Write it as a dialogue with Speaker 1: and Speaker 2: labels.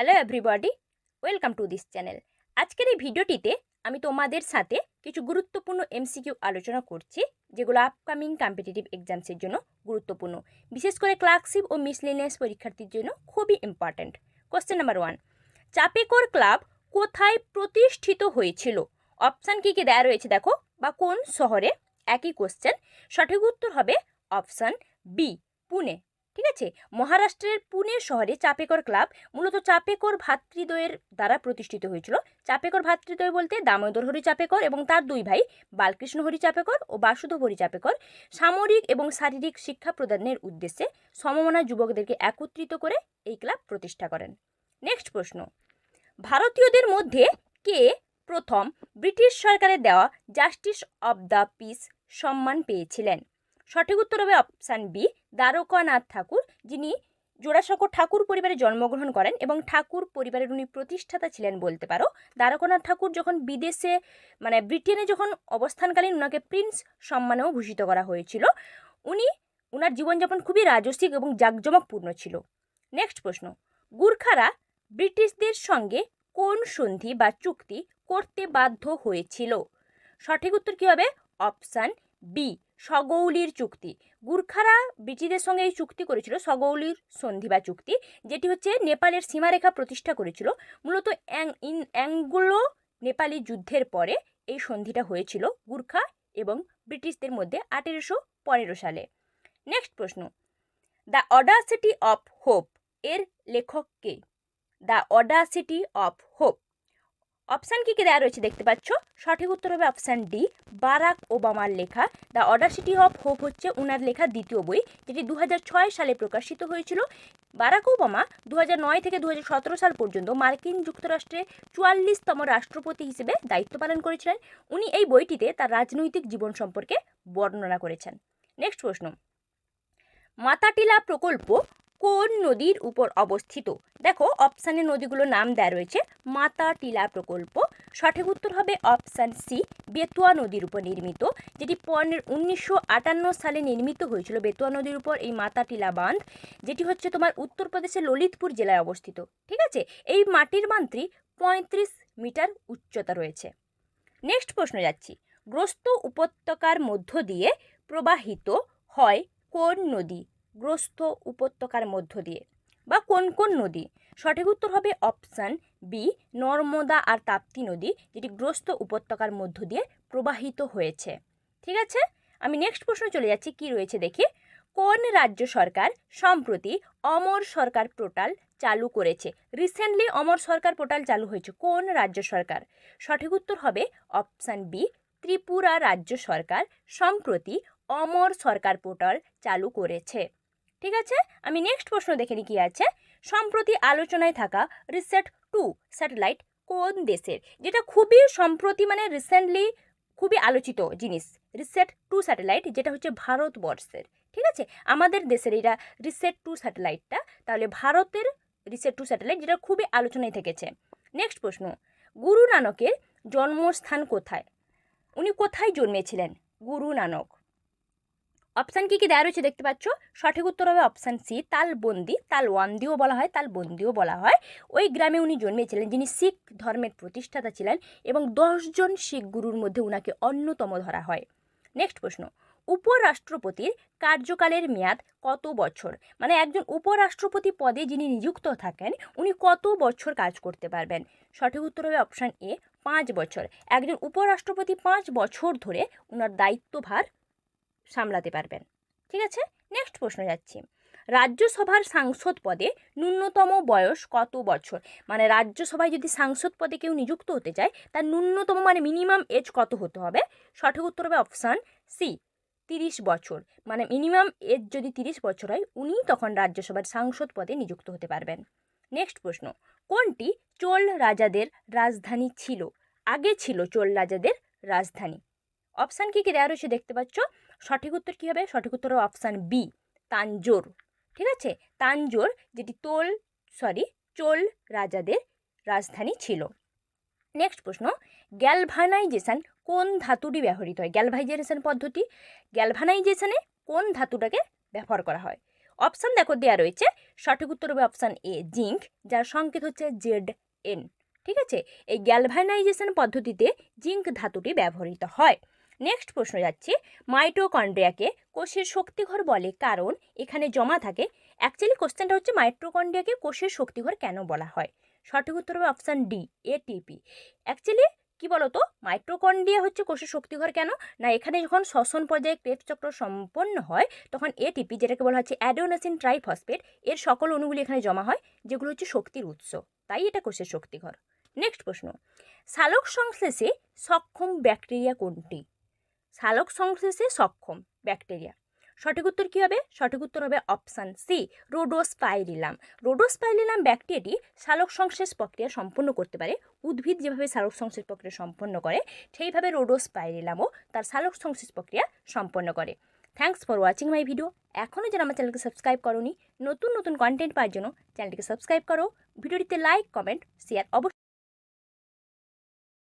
Speaker 1: Hello everybody welcome to this channel আজকের এই ভিডিওটিতে আমি তোমাদের সাথে কিছু গুরুত্বপূর্ণ এমসিকিউ আলোচনা করছি, যেগুলো আপকামিং কম্পিটিটিভ এক্সামসের জন্য গুরুত্বপূর্ণ। বিশেষ করে ক্লার্কশিপ ও মিসলেনিয়াস পরীক্ষার্থীর জন্য খুবই important question number one Chapekar club কোথায় প্রতিষ্ঠিত হয়েছিল? অপশান কী কী দেওয়া রয়েছে দেখো, বা কোন শহরে? একই কোশ্চেন সঠিক উত্তর হবে অপশান বি পুনে। ঠিক আছে? মহারাষ্ট্রের পুনে শহরে চাপেকর ক্লাব মূলত চাপেকর ভাতৃদ্বয়ের দ্বারা প্রতিষ্ঠিত হয়েছিল। চাপেকর ভাতৃদ্বয় বলতে দামোদর হরি চাপেকর এবং তার দুই ভাই বালকৃষ্ণ হরি চাপেকর ও বাসুদেব হরি চাপেকর। সামরিক এবং শারীরিক শিক্ষা প্রদানের উদ্দেশ্যে সমমনা যুবকদেরকে একত্রিত করে এই ক্লাব প্রতিষ্ঠা করেন। নেক্সট প্রশ্ন। ভারতীয়দের মধ্যে কে প্রথম ব্রিটিশ সরকারের দেওয়া জাস্টিস অব দ্য পিস সম্মান পেয়েছিলেন? সঠিক উত্তর হবে অপশান বি দ্বারকানাথ ঠাকুর, যিনি জোড়াসাঁকো ঠাকুর পরিবারে জন্মগ্রহণ করেন এবং ঠাকুর পরিবারের উনি প্রতিষ্ঠাতা ছিলেন বলতে পারো। দ্বারকানাথ ঠাকুর যখন বিদেশে মানে ব্রিটেনে যখন অবস্থানকালীন ওনাকে প্রিন্স সম্মানেও ভূষিত করা হয়েছিল, উনি ওনার জীবনযাপন খুবই রাজস্বিক এবং জাঁকজমকপূর্ণ ছিল। নেক্সট প্রশ্ন, গুর্খারা ব্রিটিশদের সঙ্গে কোন সন্ধি বা চুক্তি করতে বাধ্য হয়েছিল? সঠিক উত্তর কী হবে? অপশান বি সগৌলির চুক্তি। গুর্খারা ব্রিটিশদের সঙ্গে এই চুক্তি করেছিল সগৌলির সন্ধি বা চুক্তি, যেটি হচ্ছে নেপালের সীমারেখা প্রতিষ্ঠা করেছিল। মূলত ইন, অ্যাঙ্গুলো নেপালি যুদ্ধের পরে এই সন্ধিটা হয়েছিল গুর্খা এবং ব্রিটিশদের মধ্যে আঠেরোশো পনেরো সালে। নেক্সট প্রশ্ন। দ্য অডাসিটি অফ হোপ এর লেখক কে? The audacity of hope option কী কী দেওয়া রয়েছে দেখতে পাচ্ছ? সঠিক উত্তর হবে অপশান ডি বারাক ওবামার লেখা। দ্য অডাসিটি অফ হোপ হচ্ছে ওনার লেখা দ্বিতীয় বই, যেটি দু হাজার ছয় সালে প্রকাশিত হয়েছিল। বারাক ওবামা দু হাজার নয় থেকে দু হাজার সতেরো সাল পর্যন্ত মার্কিন যুক্তরাষ্ট্রে চুয়াল্লিশতম রাষ্ট্রপতি হিসেবে দায়িত্ব পালন করেছিলেন। উনি এই বইটিতে তার রাজনৈতিক জীবন সম্পর্কে বর্ণনা করেছেন। নেক্সট প্রশ্ন। মাতাটিলা প্রকল্প কোন নদীর উপর অবস্থিত? দেখো অপশানে নদীগুলোর নাম দেওয়া রয়েছে মাতা টিলা প্রকল্প। সঠিক উত্তর হবে অপশান সি বেতুয়া নদীর উপর নির্মিত, যেটি পনেরো উনিশশো সালে নির্মিত হয়েছিল। বেতুয়া নদীর উপর এই মাতা টিলা বাঁধ, যেটি হচ্ছে তোমার উত্তরপ্রদেশের ললিতপুর জেলায় অবস্থিত। ঠিক আছে? এই মাটির বাঁধটি পঁয়ত্রিশ মিটার উচ্চতা রয়েছে। নেক্সট প্রশ্ন যাচ্ছি। গ্রস্ত উপত্যকার মধ্য দিয়ে প্রবাহিত হয় কোন নদী? গ্রস্ত উপত্যকার মধ্য দিয়ে বা কোন কোন নদী? সঠিক উত্তর হবে অপশান বি, নর্মদা আর তাপ্তি নদী, যেটি গ্রস্ত উপত্যকার মধ্য দিয়ে প্রবাহিত হয়েছে। ঠিক আছে? আমি নেক্সট প্রশ্ন চলে যাচ্ছি, কি রয়েছে দেখি? কোন রাজ্য সরকার সম্প্রতি অমর সরকার পোর্টাল চালু করেছে? রিসেন্টলি অমর সরকার পোর্টাল চালু হয়েছে, কোন রাজ্য সরকার? সঠিক উত্তর হবে অপশান বি, ত্রিপুরা রাজ্য সরকার সম্প্রতি অমর সরকার পোর্টাল চালু করেছে। ঠিক আছে? আমি নেক্সট প্রশ্ন দেখে নিই কি আছে? সম্প্রতি আলোচনায় থাকা রিসেট টু স্যাটেলাইট কোন দেশের? যেটা খুবই সম্প্রতি মানে রিসেন্টলি খুবই আলোচিত জিনিস। রিসেট টু স্যাটেলাইট যেটা হচ্ছে ভারতবর্ষের। ঠিক আছে? আমাদের দেশের এটা রিসেট টু স্যাটেলাইটটা, তাহলে ভারতের রিসেট টু স্যাটেলাইট যেটা খুবই আলোচনায় থেকেছে। নেক্সট প্রশ্ন, গুরু নানকের জন্মস্থান কোথায়? উনি কোথায় জন্মেছিলেন? গুরু নানক। অপশান কী কী দেওয়া রয়েছে দেখতে পাচ্ছ? সঠিক উত্তর হবে অপশান সি তালবন্দি তালওয়ান্দিও বলা হয় তালবন্দিও বলা হয়। ওই গ্রামে উনি জন্মেছিলেন যিনি শিখ ধর্মের প্রতিষ্ঠাতা ছিলেন এবং দশজন শিখ গুরুর মধ্যে উনাকে অন্যতম ধরা হয়। নেক্সট প্রশ্ন, উপরাষ্ট্রপতির কার্যকালের মেয়াদ কত বছর? মানে একজন উপরাষ্ট্রপতি পদে যিনি নিযুক্ত থাকেন, উনি কত বছর কাজ করতে পারবেন? সঠিক উত্তর হবে অপশান এ পাঁচ বছর। একজন উপরাষ্ট্রপতি পাঁচ বছর ধরে ওনার দায়িত্বভার সামলাতে পারবেন। ঠিক আছে? নেক্সট প্রশ্ন যাচ্ছি। রাজ্যসভার সাংসদ পদে ন্যূনতম বয়স কত বছর? মানে রাজ্যসভায় যদি সাংসদ পদে কেউ নিযুক্ত হতে চায়, তার ন্যূনতম মানে মিনিমাম এজ কত হতে হবে? সঠিক উত্তর হবে অপশান সি তিরিশ বছর। মানে মিনিমাম এজ যদি তিরিশ বছর হয়, উনি তখন রাজ্যসভার সাংসদ পদে নিযুক্ত হতে পারবেন। নেক্সট প্রশ্ন, কোনটি চোল রাজাদের রাজধানী ছিল? আগে ছিল চোল রাজাদের রাজধানী। অপশান কী কী দেওয়া রয়েছে দেখতে পাচ্ছ? সঠিক উত্তর কী হবে? সঠিক উত্তর অপশান বি তাঞ্জোর ঠিক আছে? তাঞ্জোর যেটি তোল সরি চোল রাজাদের রাজধানী ছিল। নেক্সট প্রশ্ন গ্যালভানাইজেশন কোন ধাতুটি ব্যবহৃত হয়? গ্যালভাইজেশন পদ্ধতি গ্যালভানাইজেশনে কোন ধাতুটাকে ব্যবহার করা হয়? অপশান দেখো দেওয়া রয়েছে। সঠিক উত্তর হবে অপশান এ জিঙ্ক যার সংকেত হচ্ছে জেড এন ঠিক আছে? এই গ্যালভানাইজেশন পদ্ধতিতে জিঙ্ক ধাতুটি ব্যবহৃত হয়। নেক্সট প্রশ্ন যাচ্ছে মাইটোকন্ড্রিয়াকে কোষের শক্তিঘর বলে। কারণ এখানে জমা থাকে। অ্যাকচুয়ালি কোশ্চেনটা হচ্ছে মাইটোকন্ড্রিয়াকে কোষের শক্তিঘর কেন বলা হয়? সঠিক উত্তর হবে অপশান ডি এটিপি অ্যাকচুয়ালি কি বলতো? মাইটোকন্ড্রিয়া হচ্ছে কোষের শক্তিঘর কেন? না, এখানে যখন শ্বসন পর্যায়ে ক্রেবস চক্র সম্পন্ন হয়, তখন এটিপি যেটাকে বলা হচ্ছে অ্যাডোনাসিন ট্রাইফসফেট এর সকল অণুগুলি এখানে জমা হয়, যেগুলো হচ্ছে শক্তির উৎস। তাই এটা কোষের শক্তিঘর। নেক্সট প্রশ্ন সালোক সংশ্লেষে সক্ষম ব্যাকটেরিয়া কোনটি? সালোক সংশ্লেষে সক্ষম ব্যাকটেরিয়া। সঠিক উত্তর কী হবে? সঠিক উত্তর হবে অপশান সি, রোডোস্পাইরিলাম। রোডোস্পাইরিলাম ব্যাকটেরিয়াটি সালোক সংশ্লেষ প্রক্রিয়া সম্পন্ন করতে পারে। উদ্ভিদ যেভাবে সালোক সংশ্লেষ প্রক্রিয়া সম্পন্ন করে, সেইভাবে রোডোস্পাইরিলামও তার সালোক সংশ্লেষ প্রক্রিয়া সম্পন্ন করে। Thanks for watching my video এখনও যারা আমার চ্যানেলকে সাবস্ক্রাইব করোনি, নতুন নতুন কন্টেন্ট পাওয়ার জন্য চ্যানেলটিকে সাবস্ক্রাইব করো। ভিডিওটিতে লাইক কমেন্ট শেয়ার অবশ্যই